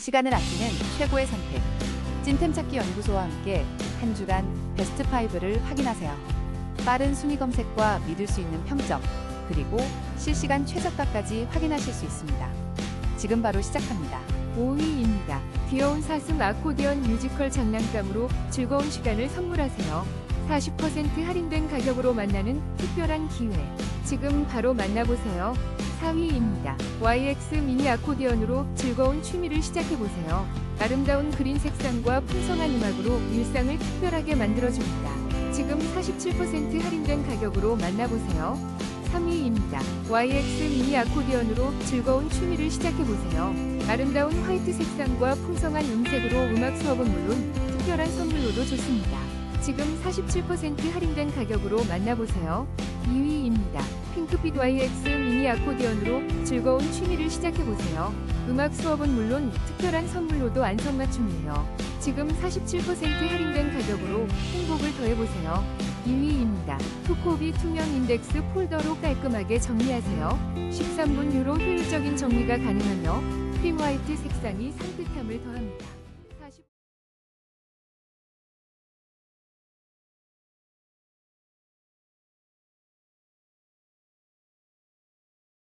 시간을 아끼는 최고의 선택. 찐템 찾기 연구소와 함께 한 주간 베스트 5를 확인하세요. 빠른 순위 검색과 믿을 수 있는 평점, 그리고 실시간 최저가까지 확인하실 수 있습니다. 지금 바로 시작합니다. 5위입니다. 귀여운 사슴 아코디언 뮤지컬 장난감으로 즐거운 시간을 선물하세요. 40% 할인된 가격으로 만나는 특별한 기회. 지금 바로 만나보세요. 4위입니다. YX 미니 아코디언으로 즐거운 취미를 시작해보세요. 아름다운 그린 색상과 풍성한 음악으로 일상을 특별하게 만들어줍니다. 지금 47% 할인된 가격으로 만나보세요. 3위입니다. YX 미니 아코디언으로 즐거운 취미를 시작해보세요. 아름다운 화이트 색상과 풍성한 음색으로 음악 수업은 물론 특별한 선물로도 좋습니다. 지금 47% 할인된 가격으로 만나보세요. 2위입니다. 핑크빛 YX 미니 아코디언으로 즐거운 취미를 시작해보세요. 음악 수업은 물론 특별한 선물로도 안성맞춤이에요. 지금 47% 할인된 가격으로 행복을 더해보세요. 2위입니다. 투코비 투명 인덱스 폴더로 깔끔하게 정리하세요. 13분 유로 효율적인 정리가 가능하며 크림 화이트 색상이 산뜻함을 더합니다.